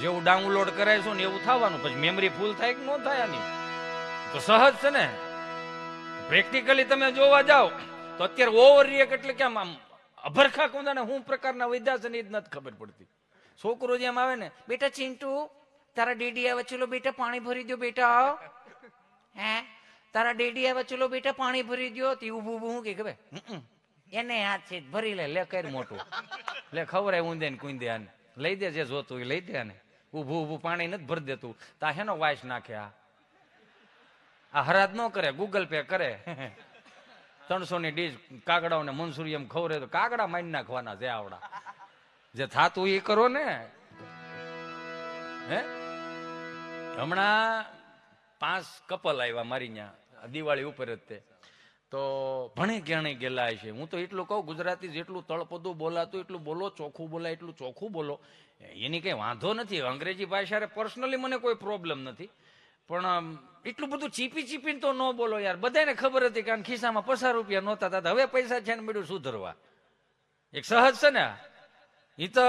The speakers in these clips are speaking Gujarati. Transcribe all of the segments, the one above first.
જેવું ડાઉનલોડ કરાવીશું ને એવું થવાનું, પછી મેમરી ફૂલ થાય કે ન થાય આની? તો સહજ છે ને. પ્રેક્ટિકલી તમે જોવા જાઓ, તો અત્યારે ઓવર રિએક્ટ એટલે કેમ આમ અભરખા કોંદાને હું પ્રકારના વૈદ્યા છે ને એ જ નથી ખબર પડતી. છોકરો જેમ આવે ને, બેટા ચિંટુ, તારા ડેડી આવે ચલો બેટા પાણી ભરી દો બેટા હે? તારા ડેડી આવે ચલો બેટા પાણી ભરી દો તે ઊભું ઊભું હું કે ખબર? એને હાથ છે ભરી લે લે કર મોટું. લે ખવરાય ઊંધે ને કુંદે આને લઈ દે જે જોતું એ લઈ દે આને. ઊભું ઊભું પાણી નથી ભરી દેતું. તા હેનો વાઇસ નાખે આ. આ હરાજ ન કરે ગૂગલ પે કરે. ત્રણસો ની ડીશ કાગડાઓને મનસુરી એમ ખવરે તો કાગડા મારી નાખવાના જે આવડા. જે થાતું એ કરો ને. હે? હમણાં પાંચ કપલ આવ્યા મારી ત્યાં દિવાળી ઉપર જ તે. તો ભણે ક્યાણે ગયેલા છે. હું તો એટલું કહું, ગુજરાતી જેટલું તળપદું બોલાતું, એટલું બોલો, ચોખ્ખું બોલાય, એટલું ચોખ્ખું બોલો. એની કઈ વાંધો નથી. અંગ્રેજી ભાષા પર્સનલી મને કોઈ પ્રોબ્લેમ નથી. પણ એટલું બધું ચીપી ચીપીને તો ન બોલો યાર. બધાને ખબર હતી કારણ ખિસ્સામાં પચાસ રૂપિયા નહોતા હતા હવે પૈસા છે ને બધું સુધરવા. એક સહજ છે ને? એ તો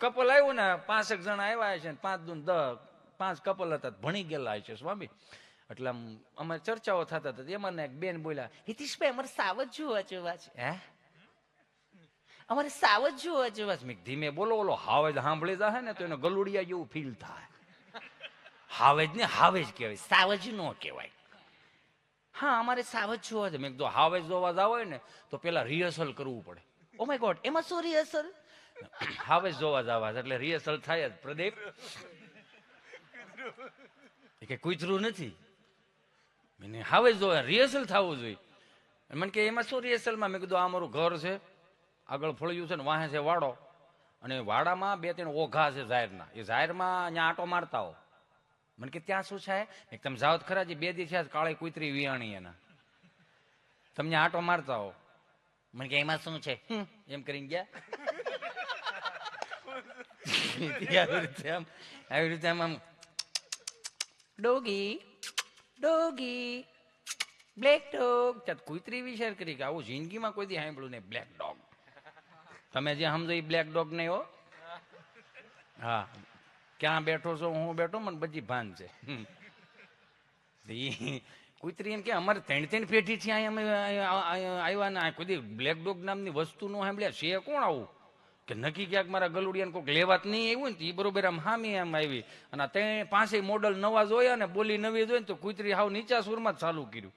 કપલ આવ્યું ને પાંચેક જણા આવ્યા છે પાંચ દૂન દસ પાંચ કપલ હતા, ભણી ગયેલા છે સ્વામી. એટલે આમ અમારે ચર્ચાઓ થતા હતા. એમાં એક બેન બોલ્યા, હિતીશભાઈ, અમારે સાવજ જોવા જોવા છે. હે? અમારે સાવજ જોવા જેવા. છે મેં ધીમે બોલો બોલો હાવે જ સાંભળી જાય ને તો એને ગલુડિયા જેવું ફીલ થાય. હાવેજ ને હાવેજ કહેવાય સાવજ નો કહેવાય. હા અમારે સાવજ જોવા છે. મેં કીધું હાવેજ જોવા જાવ હોય ને તો પેલા રિહર્સલ કરવું પડે. ઓ માય ગોડ એમાં શું રિહર્સલ હાવેજ જોવા જવા છે એટલે રિહર્સલ થાય જ. પ્રદીપ? કે કૂતરું નથી. મને હાવેજ જોવા રિહર્સલ થવું જોઈએ. મને કે એમાં શું રિહર્સલમાં મેં? કીધું આ અમારું ઘર છે. આગળ ફળિયું છે ને વાહે છે વાડો. અને વાડામાં બે ત્રણ ઓઘા છે જાહેરના એ જાહેરમાં અહીંયા આટો મારતા હો. મને કે ત્યાં શું છે? એક તમે જાઓ ખરા જે બે દિવસ કાળી કૂતરી વિયાણી એના. તમને આટો મારતા હો. મને કે એમાં શું છે? એમ કરીને ગયા. આવી રીતે આમ આવી રીતે આમ આમ. Doggy doggy black dog. ત્યાં કૂતરી વિચાર કરી કે આવું જિંદગીમાં કોઈ દી સાંભળ્યું નહીં. Black dog. તમે જે સમજો એ બ્લેક ડોગ નહીં હો? હા. ક્યાં બેઠો છો, હું બેઠો, મને બધી ભાન છે. કુતરી એમ કે અમારે ત્રણ ત્રણ પેઢી છે અહીંયા અમે આવ્યા ને આ કોઈ દી બ્લેક ડોગ નામની વસ્તુ નો સાંભળ્યા. છે કોણ આવું? કે નક્કી ક્યાંક મારા ગલુડિયાને કોઈક લેવાત નહીં આવ્યું ને ઈ બરોબર આમ હામી આમ આવી. અને તે પાસે મોડલ નવા જોયા ને બોલી નવી જોઈ ને તો કુતરી હાવ નીચા સુરમાં જ ચાલુ કર્યું.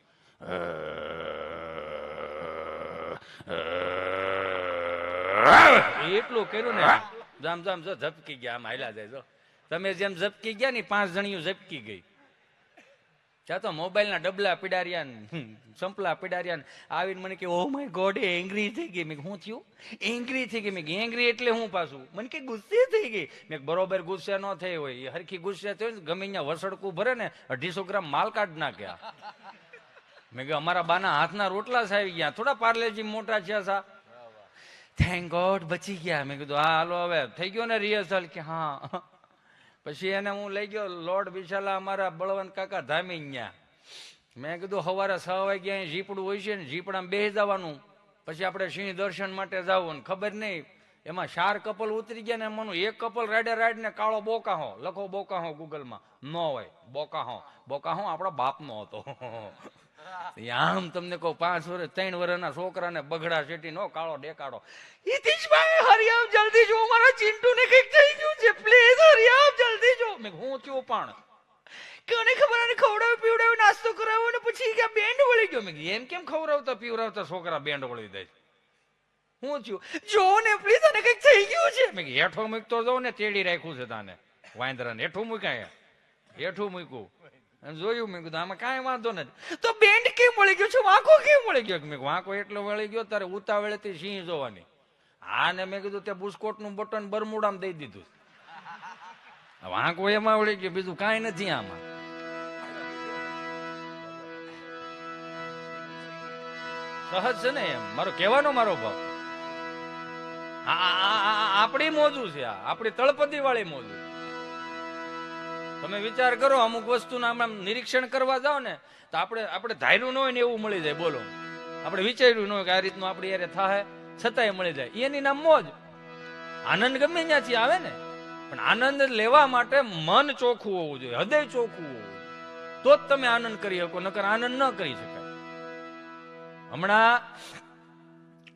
એટલું કર્યું ને જામ જામ જો ઝપકી ગયા આમ હાલ્યા જાય જો. તમે જેમ ઝપકી ગયા ને પાંચ જણીઓ ઝપકી ગઈ. ત્યાં તો મોબાઈલના ડબલા પીડાર્યા ને, સંપલા પીડાર્યા ને આવીને મને કે ઓ માય ગોડ એ એંગ્રી થઈ ગઈ. મેં હું થયું? એંગ્રી થઈ ગઈ. મેં એંગ્રી એટલે હું પાછું? મને કે ગુસ્સે થઈ ગઈ. મેં બરોબર ગુસ્સે ન થઈ હોય હરખી ગુસ્સે થયો ને ગમે ત્યાં વસડકું ભરે ને અઢીસો ગ્રામ માલ કાઢ નાખ્યા. મેં કે અમારા બાના હાથના રોટલા સાવી ગયા થોડા પાર્લેજી મોટા છે સા. થેન્ક ગોડ બચી ગયા. મેં કીધું, હા, હાલો હવે. થઈ ગયો ને રિહર્સલ કે, હા. પછી એને હું લઈ ગયો, લોર્ડ વિશાલા અમારા બળવંત કાકા ધામી ગયા મેં કીધું સવારે છ વાગે અહીં ઝીપડું હોય છે ને જીપડામાં બેસી જવાનું. પછી આપણે સિંહ દર્શન માટે જવું ને, ખબર નહીં. એમાં ચાર કપલ ઉતરી ગયા ને એમાંનું એક કપલ રાડે રાડ ને કાળો બોકાહો. લખો બોકાહો ગૂગલમાં ન હોય. બોકાહો. બોકાહો આપણા બાપનો હતો. આમ તમને કહો, પાંચ વર્ષ ત્રણ વર્ષના છોકરાને બગડા શેટી નો કાળો દેખાડો હિતેશભાઈ હરી જલ્દી જો, મારા ચિંટુ ને કંઈક થઈ ગયું છે પ્લીઝ હરી જલ્દી જો. મેં હું થયો પણ. કોને ખબર આને ખવડાવ, પીવડાવ, નાસ્તો કરાવ્યો ને પછી કે બેન્ડ વળી ગયો? મેં એમ કેમ ખવડાવતા, પીવડાવતા છોકરા બેન્ડ વળી દે હું થયું જો ને પ્લીઝ અને કંઈક થઈ ગયું છે. મેં હેઠો મૂકતો જાઉં ને, તેડી રાખ્યું છે તાને. વાંદરાને હેઠું મૂકાય હેઠું મૂક્યું. જોયું મેં કીધું, આમાં કાંઈ વાંધો નથી. તો બેન્ડ કેમ વળી ગયો છે? વાંકો કેમ વળી ગયો? મેં વાંકો એટલો વળી ગયો તારે ઉતાવળેથી સિંહ જોવાની. હા ને મેં કીધું, તે બુસ્કોટનું બટન બરમુડામાં દઈ દીધું. વાંકો એમાં વળી ગયો, બીજું કાંઈ નથી આમાં. સહજ છે ને એમ? મારો કહેવાનો મારો ભાવ? આપણી મોજું છે આ. આપણી તળપદી વાળી મોજું. તમે વિચાર કરો, અમુક વસ્તુના આમ નિરીક્ષણ કરવા જાઓ ને, તો આપણે આપણે ધાર્યું ન હોય ને એવું મળી જાય, બોલો. આપણે વિચાર્યું ન હોય કે આ રીતનું આપણે યારે થાય છતાંય મળી જાય. એની નામ મોજ. આનંદ ગમે ત્યાંથી આવે ને, પણ આનંદ લેવા માટે મન ચોખ્ખું હોવું જોઈએ, હૃદય ચોખ્ખું હોવું તો જ તમે આનંદ કરી શકો, નકર આનંદ ન કરી શકાય. હમણાં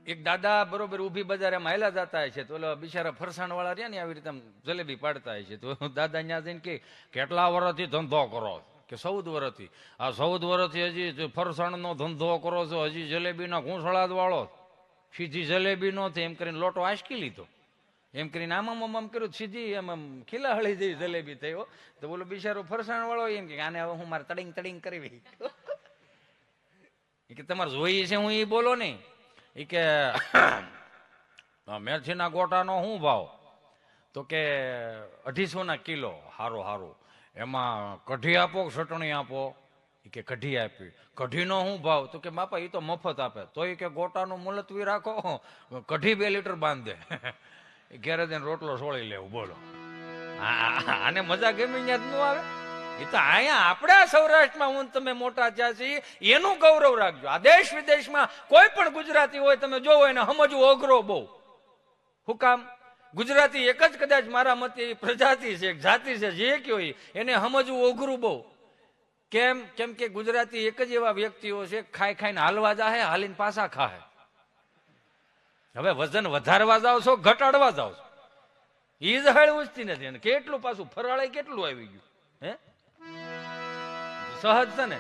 એક દાદા બરોબર ઊભી બજારે માયલા જતા છે તો બિચારા ફરસાણ વાળા રહ્યા ને આવી રીતે જલેબી પાડતા છે. તો દાદા ત્યાં જઈને કે, કેટલા વર્ષથી ધંધો કરો કે, ચૌદ વર્ષથી આ ચૌદ વર્ષથી હજી ફરસાણનો ધંધો કરો છો, હજી જલેબીના ઘૂંસળા વાળો સીધી જલેબી નથી એમ કરીને લોટો આશકી લીધો. એમ કરીને આમ આમ આમ કર્યું, સીધી એમ, આમ ખીલાહળી જેવી જલેબી થયો તો બોલો, બિચારો ફરસાણ વાળો એમ કે, આને હવે હું મારે તડિંગ તડિંગ કરવી. કે, તમારે જોઈએ છે, હું એ બોલો નહીં. એ કે આ મેથીના ગોટાનો શું ભાવ? તો કે, અઢીસોના કિલો. હારો હારો. એમાં કઢી આપો ચટણી આપો? એ કે, કઢી આપી. કઢીનો શું ભાવ? તો કે, બાપા એ તો મફત આપે. તો એ કે, ગોટાનું મુલતવી રાખો, કઢી બે લીટર બાંધે. ઘેરે જઈને રોટલો સોળી લેવું બોલો આને મજા ગમી ત્યાં જ ન આવે? એ તો અહીંયા આપણા સૌરાષ્ટ્રમાં હું તમે મોટા થયા છીએ, એનું ગૌરવ રાખજો. આ દેશ વિદેશમાં કોઈ પણ ગુજરાતી હોય, તમે જોવો એને સમજવું અઘરો બહુ. હું કામ? ગુજરાતી એક જ કદાચ મારા મતે એ પ્રજાતિ છે જાતિ છે, જે કયો એને સમજવું અઘરું બહુ. કેમ? કેમ કે ગુજરાતી એક જ એવા વ્યક્તિઓ છે, ખાઈ ખાઈને હાલવા જાહે, હાલીને પાછા ખાહે. હવે વજન વધારવા જાવ છો, ઘટાડવા જાવ છો. એ જ હળ ઉચતી નથી. કેટલું પાછું ફરાળે કેટલું આવી ગયું? હે? સહજ છે ને?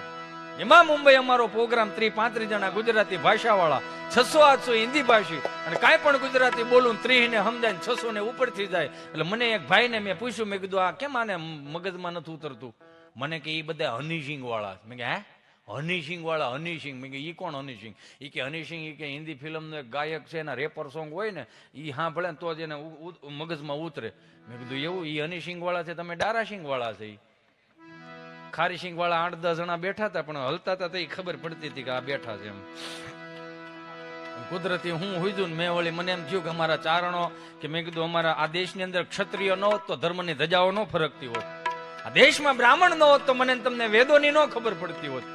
એમાં મુંબઈ અમારો પ્રોગ્રામ ત્રી પાંત્રીસ જણા ગુજરાતી ભાષાવાળા, છસો આઠસો હિન્દી ભાષી અને કાંઈ પણ ગુજરાતી બોલું ત્રીસ ને સમજાય છસો ને ઉપરથી જાય. એટલે મને એક ભાઈને મેં પૂછ્યું, મેં કીધું, આ કેમ આને મગજમાં નથી ઉતરતું? મને કે એ બધા હનીસિંગ વાળા. મેં કે, હે? હનીસિંગ વાળા હનીસિંગ મેં કે, ઈ કોણ હનીસિંગ એ કે હનીસિંગ એ કે હિન્દી ફિલ્મનો એક ગાયક છે, એના રેપર સોંગ હોય ને એ સાંભળે ભલે તો જ એને મગજમાં ઉતરે. મેં કીધું, એવું? એ હનીસિંગ વાળા છે? તમે ડારાસિંગ વાળા છે ઈ? ખારી સિંગ વાળા આઠ દસ જણા બેઠા હતા, પણ હલતા હતા ઈ ખબર પડતી હતી કે આ બેઠા છે એમ. કુદરતી હું હુઈજું મેં વળી મને એમ થયું કે અમારા ચારણો, કે મેં કીધું અમારા આ દેશની અંદર ક્ષત્રિય ન હોત તો ધર્મની ધજાઓ ન ફરકતી હોત. આ દેશમાં બ્રાહ્મણ ન હોત તો મને તમને વેદોની ન ખબર પડતી હોત.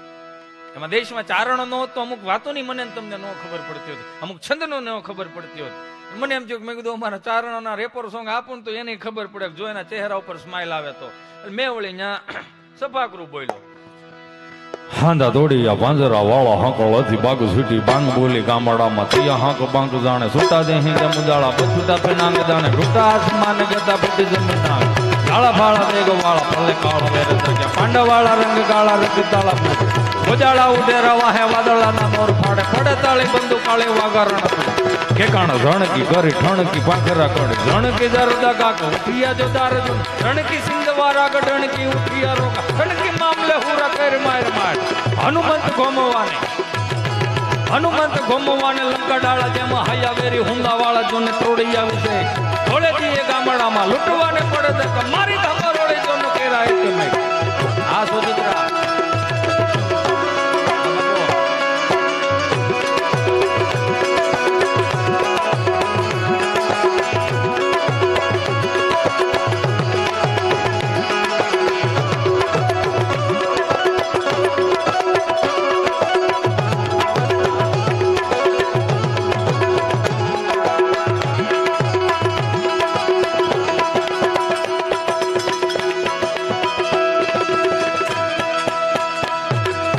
એમાં દેશમાં ચારણો ન હોત તો અમુક વાતોની મને તમને ન ખબર પડતી હોત. અમુક છંદનો ન ખબર પડતી હોત. મને એમ થયું કે મેં કીધું અમારા ચારણોના રેપર સોંગ આપું તો એની ખબર પડે જો એના ચહેરા ઉપર સ્માઇલ આવે તો. મેં વળી ત્યાં સફાકરું બોલ્યો દોડી આ પાંજરા વાળો હાંકળ હતી બાગ છૂટી બાંગ બોલી ગામડામાં તિયા હાંક બાંગ જાણે સુતા દે હિંદે મુદાળા બચુટા પેનાંગ જાણે ઢૂટા આસમાન જતા પટી જમીન કાળા ભાળા મેઘ વાળા ભલે કાળો વેર ગયા. પાંડવ વાળા રંગ કાળા, રંગ તાળા ગોજાળા ઉડેરા, વાહે, વાદળાના મોર ફાડે પડે તાળી બંદુ કાળે વાગરણ ઠેકાણ રણકી ગરી ઠણકી, પાંખરા કડ ઝણકી દરદા કાક, ઉઠિયા જો દાર જો. રણકી સિંધવારા ગઢણકી ઉઠિયા રોકા. રણકી મામલે હુરા કર માર માર. હનુમંત ગોમવાને હનુમંત ગોમવાને લંકા ડાળા જેમાં હૈયા વેરી હુંદા વાળા જોને તોડી આવી છે ધોળેથી એ ગામડામાં લૂંટવાને પડે તો મારી ધમર ઓળી જોનો કેરા એક મેં આ સુદિત્રા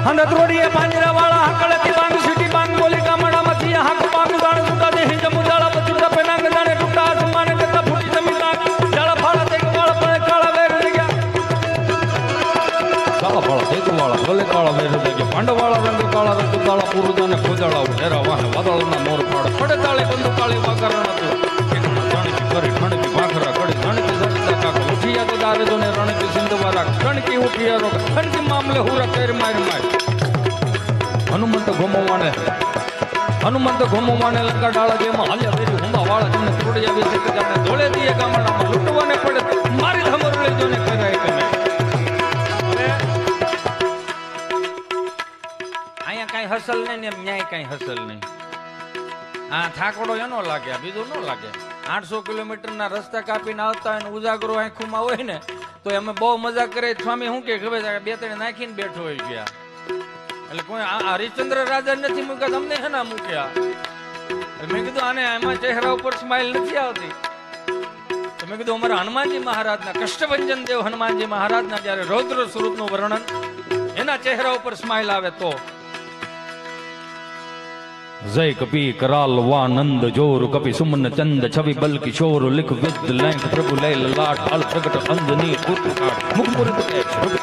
હંડ ત્રોડીએ પાંજરા વાળા હકળેથી બાંગ બોલી ગામડામાંથી હાક બાંગ, દાણ સુતા દે હિંજ મુજાળા બચુટા પેનાંગ જાળા કાળા ગયા. કાળા ફાળા દેગ વાળા ભલે કાળા વેર ગયા. પાંડ રંગ, કાળા રંગ તાળા પુરુદાને ખોજાળા વાદળના મોર પાડ પડે તાળે બંદુ કાળી વાગરણ ઉઠિયા તો દારે જોને રણકી સિંધવારા ઠણકી ઉઠિયા રોક ઠણકી મામલે હુરા કર માર માર હનુમંત ગોમવાને હનુમંત ગોમવાને લંકા ડાળા જેમાં હાલ્યા વેરી હુંબા વાળા જોને તોડી આવી છે કે જાણે ધોળે દીએ ગામડામાં લૂંટવાને પડે. મારી ધમર લઈ જોને કરાય કે અહીંયા કઈ હસલ નહીં ને ન્યાય કઈ હસલ નહીં. આ થાકડો એનો લાગે બીજું ન લાગે? આઠસો કિલોમીટરના રસ્તા કાપીને આવતા હોય ઉજાગરો આંખુમાં હોય ને, તો અમે બહુ મજા કરે. સ્વામી શું કે ખબર બે ત્રણ નાખીને બેઠો હોય ગયા એટલે કોઈ હરિશ્ચંદ્ર રાજા નથી મૂક્યા, તમને છે ને મૂક્યા મેં કીધું, આને એમાં ચહેરા ઉપર સ્માઇલ નથી આવતી. મેં કીધું, અમારા હનુમાનજી મહારાજના, કષ્ટભંજન દેવ હનુમાનજી મહારાજના જ્યારે રૌદ્ર સ્વરૂપનું વર્ણન, એના ચહેરા ઉપર સ્માઇલ આવે તો. જય કપી કરાલવાનંદ જોર કપી સુમન ચંદ છવિ બલ કિશોર લિખ વિદ લેંક પ્રભુ લૈલ લાટ અલ પ્રગટ અંજની કુટકાળ મુખપુરિત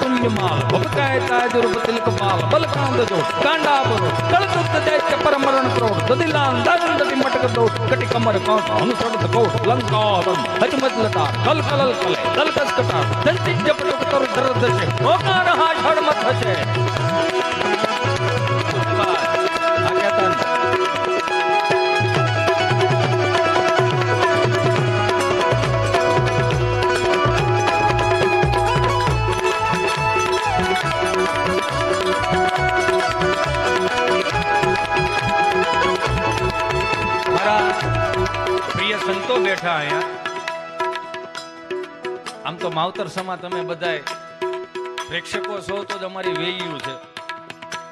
તુલ્ય માલ ભપકાય તાજ રૂપ તિલક માલ બલ કાંદ જો કાંડા બરો કળતુત દૈત્ય પરમરણ ક્રોધ દદિલાન દાદન દતિ મટક દો કટી કમર કૌટ અનુસરત કૌટ લંકાવન હજમત લતા કલ કલ કલ દલ કસ કટા દંતિ જપટ તર દર દશે ઓકાર હા ષડમત હશે સંતો બેઠા અહીંયા. આમ તો માવતર સમા તમે બધાય પ્રેક્ષકો છો તો તમારી વેલ્યુ છે.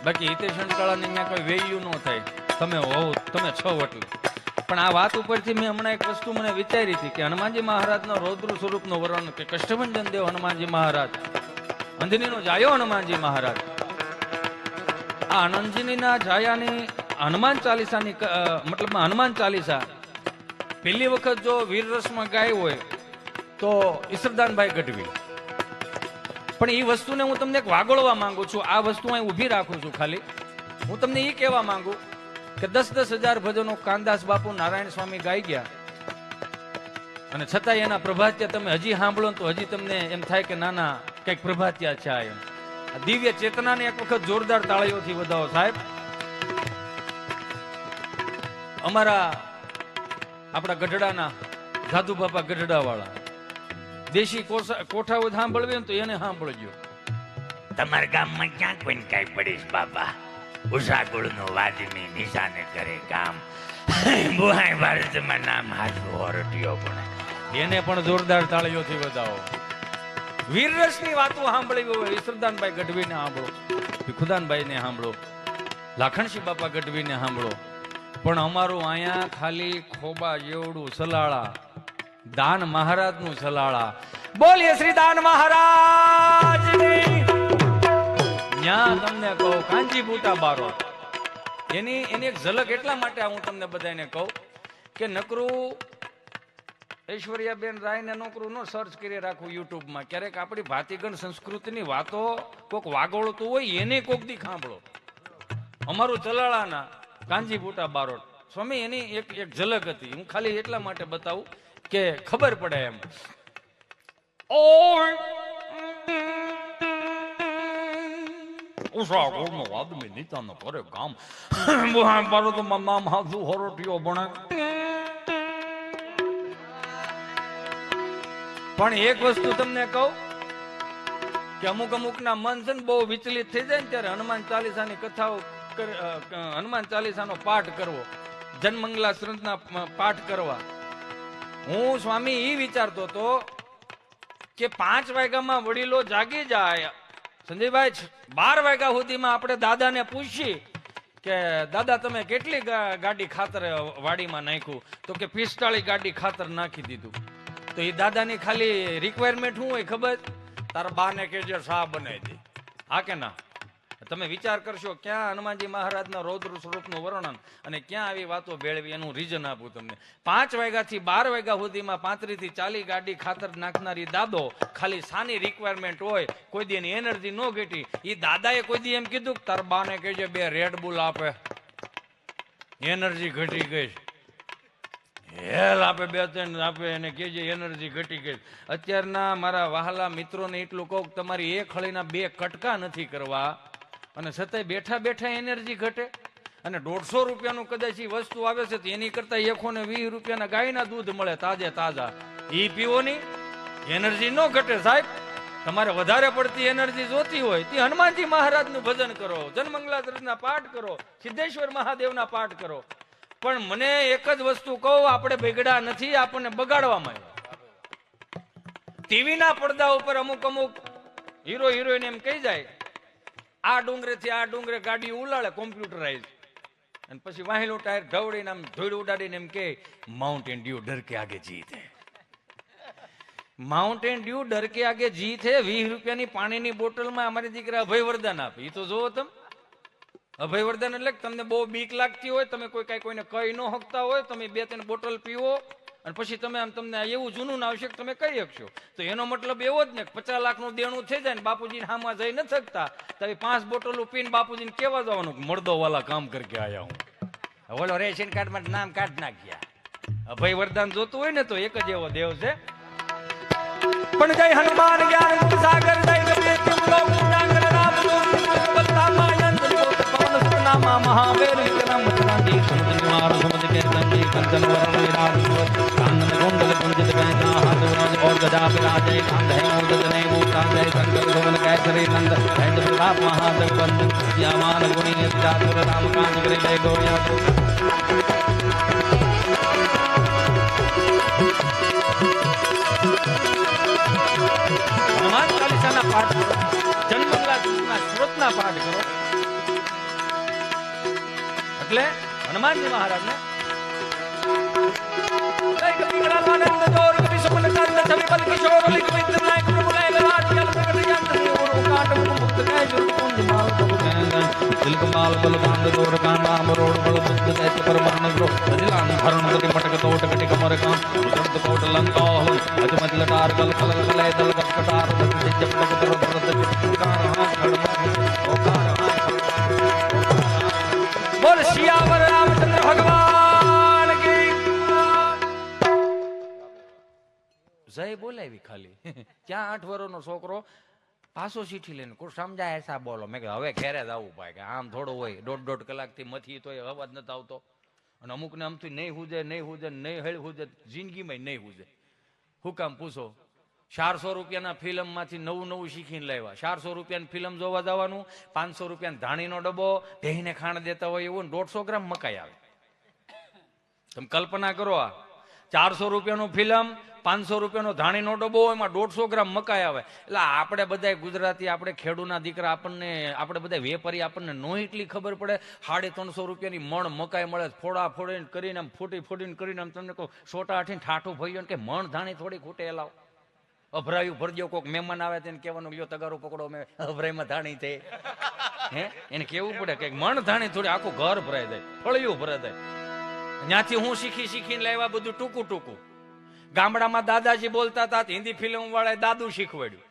બાકી હિતેશ અંટાળાની અહીંયા કોઈ વેલ્યુ ન થાય. તમે હોવ તમે છો એટલે પણ આ વાત ઉપરથી મેં હમણાં એક વસ્તુ મને વિચારી હતી કે હનુમાનજી મહારાજનો રૌદ્ર સ્વરૂપનો વર્ણન કે કષ્ટભંજન દેવ હનુમાનજી મહારાજ. અંજનીનો જાયો હનુમાનજી મહારાજ. આ આનંદજીના જાયાની હનુમાન ચાલીસાની મતલબ હનુમાન ચાલીસા પહેલી વખત જો વીરરસમાં ગાય હોય, તો ઈશ્વરદાનભાઈ ગઢવી. પણ એ વસ્તુને હું તમને વાગોળવા માંગુ છું. આ વસ્તુ અહીં ઊભી રાખું છું ખાલી. હું તમને એ કહેવા માંગુ કે દસ દસ હજાર ભજનો કાનદાસ બાપુ નારાયણ સ્વામી ગાઈ ગયા. અને છતાંય એના પ્રભાત્ય તમે હજી સાંભળો તો હજી તમને એમ થાય કે ના ના કંઈક પ્રભાત્યા છે આ એમ. દિવ્ય ચેતનાને એક વખત જોરદાર તાળીઓથી વધાવો સાહેબ. અમારા આપણા ગઢડાના જાદુ બાપા ગઢડા વાળા દેશી કોઠા કોઠાઓ સાંભળવી ને તો એને સાંભળજો. તમારા ગામમાં ક્યાં કોઈને કાંઈ પડીશ બાપા? ઉષાકુળનું વાજમી નિશાને કરે કામ બુહાઈ ભારતમાં નામ હાથું ઓરટીઓ પણ એને પણ જોરદાર તાળીઓથી વધાવો. વીરરસની વાતો સાંભળી હોય ઈશ્વરદાનભાઈ ગઢવીને સાંભળો. ભીખુદાનભાઈને સાંભળો. લાખણસિંહ બાપા ગઢવીને સાંભળો. પણ અમારું અહીંયા ખાલી ખોબા જેવડું સલાળા. દાન મહારાજનું સલાળા. બોલીએ શ્રી દાન મહારાજ ન્યા તમને કહું કાંજી બુટા બારો. એની એની એક ઝલક એટલા માટે હું તમને બધાને કહું કે નકરું ઐશ્વર્યાબેન રાયને નોકરું નો સર્ચ કરી રાખું યુટ્યુબમાં. ક્યારેક આપણી ભાતીગણ સંસ્કૃતિની વાતો કોક વાગોળતું હોય, એને કોક દી સાંભળો. અમારું ચલાળાના કાંજી બુટા બારોટ. સ્વામી, એની એક એક ઝલક હતી. હું ખાલી એટલા માટે બતાવું કે ખબર પડે એમ. ઉષા ગોળનો આદમી નીતાનો પરે ગામ. તો નામ હાથું હરોટીઓ ભણે. પણ એક વસ્તુ તમને કહું કે અમુક અમુક ના મન છે ને બહુ વિચલિત થઈ જાય ને ત્યારે હનુમાન ચાલીસાની કથાઓ ક- હનુમાન ચાલીસાનો પાઠ કરવો, જનમંગલા ગ્રંથના પાઠ કરવા. હું સ્વામી એ વિચારતો હતો કે પાંચ વાગ્યામાં વડીલો જાગી જાય. સંજયભાઈ બાર વાગ્યા સુધીમાં આપણે દાદાને પૂછીએ કે, દાદા, તમે કેટલી ગાડી ખાતર વાડીમાં નાખ્યું? તો કે, પિસ્તાળીસ ગાડી ખાતર નાખી દીધું. તો એ દાદાની ખાલી રિક્વાયરમેન્ટ શું હોય ખબર? તારા બાને ને જે શા બનાવી દે. હા કે ના? તમે વિચાર કરશો, ક્યાં હનુમાનજી મહારાજના રૌદ્ર સ્વરૂપનું વર્ણન અને ક્યાં આવી વાતો ભેળવી એનું રીઝન આપું તમને. પાંચ વાગ્યાથી બાર વાગ્યા સુધીમાં પાંત્રીસથી ચાલી ગાડી ખાતર નાખનારી દાદો ખાલી સાની રિક્વાયરમેન્ટ હોય, કોઈ દી એની એનર્જી ન ઘટી. એ દાદાએ કોઈ દી એમ કીધું કે તાર બાને કહેજે બે રેડ બુલ આપે. એનર્જી ઘટી ગઈ હેલ આપે, બે ત્રણ આપે, એને કહેજે એનર્જી ઘટી ગઈ અત્યારના મારા વહાલા મિત્રોને એટલું કહું તમારી એક હળીના બે કટકા નથી કરવા. અને છતાંય બેઠા બેઠા એનર્જી ઘટે. અને દોઢસો રૂપિયાનું કદાચ એ વસ્તુ આવે છે તો એની કરતા એકો ને વીસ રૂપિયાના ગાયના દૂધ મળે તાજે તાજા. ઈ પીવો ની એનર્જી ન ઘટે સાહેબ. તમારે વધારે પડતી એનર્જી જોતી હોય તે હનુમાનજી મહારાજનું ભજન કરો જનમંગલા પાઠ કરો, સિદ્ધેશ્વર મહાદેવના પાઠ કરો. પણ મને એક જ વસ્તુ કહું, આપણે બગડા નથી, આપણને બગાડવામાં ટીવી ટીવીના પડદા ઉપર અમુક અમુક હીરો, હિરોઈન એમ કહી જાય આ ડુંગરે થી આ ડુંગરે ગાડી ઉલાળે કોમ્પ્યુટરાઇઝ. અને પછી વાહેલું ટાયર ઢવડીને આમ ધોઈડ ઉડાડીને એમ કે માઉન્ટેન ડ્યુ ડર કે આગે જીત હે. માઉન્ટેન ડ્યુ ડર કે આગે જી થે વીસ રૂપિયાની પાણીની બોટલમાં અમારી દીકરા અભયવર્ધન આપે. એ તો જોવો તમે. અભયવર્ધન એટલે તમને બહુ બીક લાગતી હોય, તમે કોઈ કાંઈ કોઈને કહી ન શકતા હોય, તમે બે ત્રણ બોટલ પીવો. અને પછી તમે આમ તમને એવું જૂનું ના આવશે તમે કહી શકશો. તો એનો મતલબ એવો જ ને પચાસ પચાસ લાખનું દેણું થઈ જાય ને બાપુજીને હામાં જઈ ન શકતા તો એ પાંચ બોટલો પીને બાપુજીને કેવા જવાનું મળદો વાલા કામ કરી આયા હું? ઓલો રેશન કાર્ડમાં નામ કાઢ નાખ્યા. ભાઈ વરદાન જોતું હોય ને તો એક જ એવો દેવ છે. પણ જય હનુમાન જ્ઞાન સાગર મહાવીર ચરંજી સમજ નિવાર સમજ કે સંજી કંચન વરણ વિરાજ કાનન કુંડલ કુંજિત બેના હાથ વરજ और गदा विराजे कांधे मूर्ध जने मूर्तांधे शंकर भुवन कैसरी नंद हैंड प्रताप महादेव बंद यामान गुणी चातुर राम कांज करे जय गोया હનુમાન ચાલીસાના પાઠ કરો જન્મંગલા સૂક્તના સ્ત્રોતના પાઠ કરો એટલે હનુમાનજી મહારાજને જય કપિ ગણાનંદ જોર કપિ સુમન કંદ છવિ બલ કિશોર લિખ વિદ્ય નાયક પ્રભુ લય વિરાજ જલ પ્રગટ યંત્ર ઓર કાટ મુક્ત કય જુર કુંજ જય બોલાવી ખાલી. ક્યાં આઠ વર્ષનો છોકરો પાછો ચીઠી લઈને કોઈ સમજાય એસા બોલો. મેં કે હવે ઘેરે જ આવું ભાઈ, કે આમ થોડું હોય દોઢ દોઢ કલાકથી મથી તોય અવાજ નથી આવતો. અને અમુકને આમથી નહીં હુજે નહીં હુજે, નહીં હળ હુજે, જિંદગીમાં નહીં હુજે. હું પૂછો? ચારસો રૂપિયાના ફિલ્મમાંથી નવું નવું શીખીને લાવ્યા. ચારસો રૂપિયાની ફિલ્મ જોવા જવાનું, પાંચસો રૂપિયાનો ધાણીનો ડબ્બો ભેહીને ખાણ દેતા હોય એવું દોઢસો ગ્રામ મકાઈ આવે. તમે કલ્પના કરો આ. ચારસો રૂપિયાનું ફિલ્મ પાંચસો રૂપિયાનો ધાણીનો ડબ્બો એમાં દોઢસો ગ્રામ મકાઈ આવે. એટલે આપણે બધા ગુજરાતી, આપણે ખેડૂના દીકરા આપણને, આપણે બધા વેપારી આપણને નો એટલી ખબર પડે. સાડી ત્રણસો રૂપિયાની મણ મકાઈ મળે, ફોડા ફોડીને કરીને આમ ફૂટી ફૂટીને કરીને આમ તમને કહું, સોટા આઠીને ઠાઠું ભર્યું કે મણ ધાણી થોડી ખૂટે લાવો અભરાયું ભરજો કોઈક મહેમાન આવે તેને કહેવાનું, લ્યો તગારો પકડો મેં અભરાઈમાં ધાણી થઈ હે? એને કેવું પડે કે મણ ધાણી થોડી આખું ઘર ભરાઈ જાય, ફળિયું ભરાઈ જાય. ત્યાંથી હું શીખી શીખીને લાવ્યા બધું ટૂંકું ટૂંકું. ગામડામાં દાદાજી બોલતા હતા, હિન્દી ફિલ્મ વાળાએ દાદુ શીખવાડ્યું.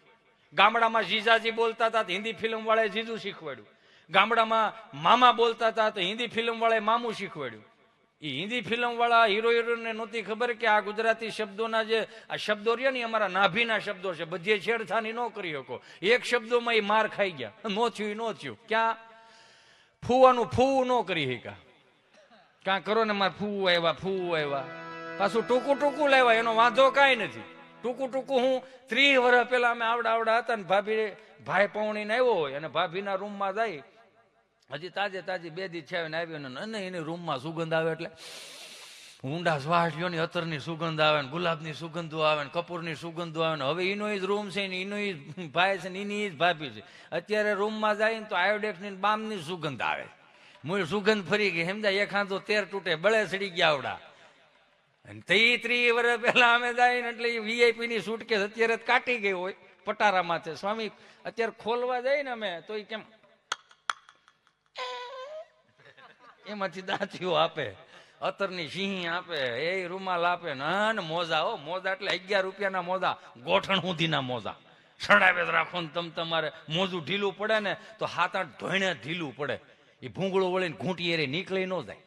ગામડામાં જીજાજી બોલતા હતા, હિન્દી ફિલ્મ વાળાએ જીજુ શીખવાડ્યું. ગામડામાં મામા બોલતા હતા, તો હિન્દી ફિલ્મ વાળાએ મામું શીખવાડ્યું. એ હિન્દી ફિલ્મ વાળા હીરો હિરોઈનને નહોતી ખબર કે આ ગુજરાતી શબ્દોના જે, આ શબ્દો રહ્યા ને એ અમારા નાભીના શબ્દો છે, બધી છેડછાની ન કરી શકો. એક શબ્દોમાં એ માર ખાઈ ગયા. નો થયું નો થયું. ક્યાં? ફૂવાનું ફૂવું ન કરી શકા કાં કરો ને મારે ફૂવું આવ્યા ફૂવું આવ્યા. પાછું ટૂંકું ટૂંકું લેવાય, એનો વાંધો કાંઈ નથી. ટૂંકું ટૂંકું હું ત્રીસ વર્ષ પહેલા અમે આવડા આવડા હતા ને ભાભી ભાઈ પૌણીને આવ્યો હોય અને ભાભીના રૂમમાં જાય. હજી તાજે તાજી બે દી છે એની રૂમમાં સુગંધ આવે એટલે ઊંડા શ્વાસ લ્યો ને અત્તરની સુગંધ આવે ને, ગુલાબની સુગંધો આવે ને, કપૂરની સુગંધો આવે ને. હવે એનો જ રૂમ છે ને, એનો જ ભાઈ છે ને, એની જ ભાભી છે. અત્યારે રૂમમાં જાય ને તો આયોડેક્સની બામની સુગંધ આવે. મૂળ સુગંધ ફરી ગઈ. સમજાય એક હાંધો તેર તૂટે, બળે સડી ગયા આવડા. અને ત્રી ત્રી વર્ષ પહેલા અમે જાય એટલે વીઆઈપી ની સુટકેસ અત્યારે કાટી ગઈ હોય, પટારામાં છે. સ્વામી, અત્યારે ખોલવા જાય ને અમે, તો કેમ? એમાંથી દાંતીઓ આપે, અતરની સિંહ આપે, એ રૂમાલ આપે, ના ને મોજા હો, મોજા એટલે અગિયાર રૂપિયાના મોજા, ગોઠણ સુધીના મોજા. સડાવે રાખો ને તમ તમારે મોજું ઢીલું પડે ને, તો હાથ આઠ ધોઈને ઢીલું પડે. એ ભૂંગળું વળીને ઘૂંટી એરે નીકળી ન જાય.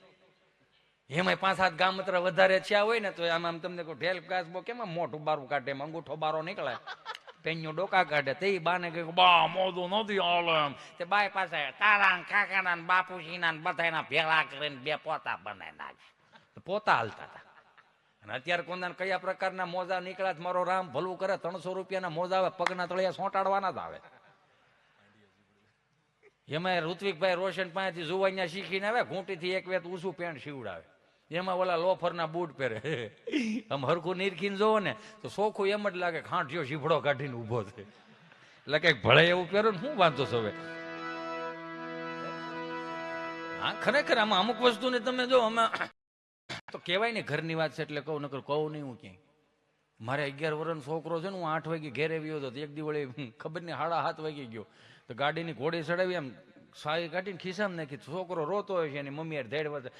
એમાંય પાંચ સાત ગામત્ર વધારે થયા હોય ને તો આમ તમને ઢેલ ઢેલ બો કેમ મોઢું બારું કાઢે, એમ અંગૂઠો બારો નીકળે. પેન્યું ડોકા કાઢે, તે બાને કહે બા મોદું નથી આલમ એમ. તે બાય પાસે તારા કાકાના બાપુજીના બધાના ભેળા કરીને બે પોતા બનાવી નાખે. પોતા હાલતા હતા. અને અત્યારે કોના કયા પ્રકારના મોજા નીકળ્યા મારો રામ ભલું કરે, ત્રણસો રૂપિયાના મોજા આવે, પગના તળિયા સોંટાડવાના જ આવે. એમાં ઋત્વિકભાઈ રોશન પાસેથી જુવાનિયા શીખીને આવે, ઘૂંટીથી એક વેત ઊંચું પેન્ટ સીવડાવે. એમાં ઓલા લોફરના બૂટ પહેરે. આમ હરખું નીરખીને જોવો ને, તો સોખું એમ જ લાગે ખાંઠિયો શીફડો કાઢીને ઊભો છે. એટલે કંઈક ભળે એવું પહેરો ને શું વાંધો છે હવે? હા, ખરેખર આમાં અમુક વસ્તુને તમે જો અમે તો કહેવાય ને ઘરની વાત છે એટલે કહું, નકર કહું નહીં હું ક્યાંય. મારે અગિયાર વર્ષનો છોકરો છે ને, હું આઠ વાગે ઘેરે આવ્યો હતો એક દિવળે ખબર નહીં હાડા હાથ વાગે ગયો. તો ગાડીની ઘોડી ચડાવી એમ સાઈ કાઢીને ખિસ્સામાં નાખી છોકરો રોતો હોય છે, એની મમ્મી હારે ધેડ વધે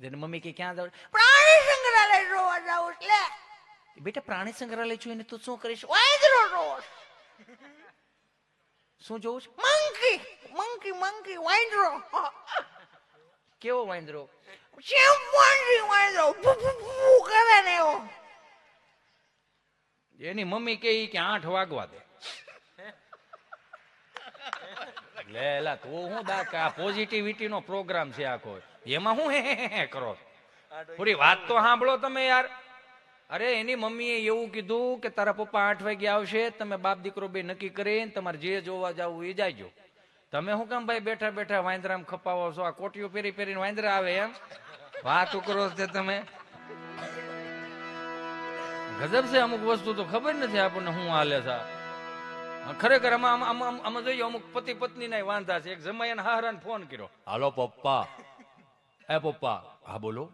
એની મમ્મી કે ક્યાં જાવ પ્રાણી સંગ્રહાલય જોવા જાવું છે લે બેટા પ્રાણી સંગ્રહાલય છું એને તું શું કરીશ વાંદરો રોજ શું જોઉં છું મંકી મંકી મંકી વાંદરો કેવો વાંદરો ચિમ્પાન્ઝી વાંદરો કરે ને એવો એની મમ્મી કે કે આઠ વાગવા દે લે લા તો હું દા આ પોઝિટિવિટી નો પ્રોગ્રામ છે આખો એમાં હું હે હે કરો? પૂરી વાત તો સાંભળો તમે યાર. અરે એની મમ્મીએ એવું કીધું કે તારા પપ્પા આઠ વાગે આવશે તમે બાપ દીકરો બે નક્કી કરીને તમારે જે જોવા જવું એ જાયજો તમે શું કામ ભાઈ બેઠા બેઠા વાંદરામ ખપાવો છો? આ કોટીઓ પહેરી પહેરીને વાંદરા આવે એમ? વાત કરો છે તમે. ગજબ છે અમુક વસ્તુ તો ખબર નથી આપણને શું હાલે છે. ખરેખર આમાં આમાં- આમાં આમાં જોઈએ અમુક પતિ પત્ની ના વાંધા છે. એક જમાઈને હાહરાને ફોન કર્યો. હાલો પપ્પા. હે પપ્પા હા બોલો.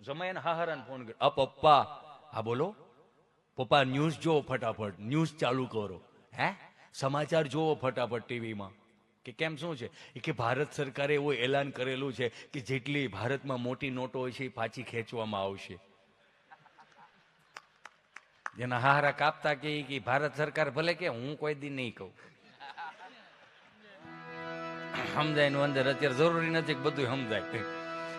જમાઈને હાહરાને ફોન કર્યો. અ પપ્પા હા બોલો. પપ્પા ન્યૂઝ જોવો ફટાફટ ન્યૂઝ ચાલુ કરો. હે? સમાચાર જોવો ફટાફટ ટીવીમાં. કે કેમ શું છે? એ કે ભારત સરકારે એવું એલાન કરેલું છે કે જેટલી ભારતમાં મોટી નોટો હોય છે એ પાછી ખેંચવામાં આવશે. જેના હારા કાપતા કે કે ભારત સરકાર ભલે કે હું કોઈ દી નહીં કહું. સમજાયનું અંદર અત્યારે જરૂરી નથી કે બધું સમજાય.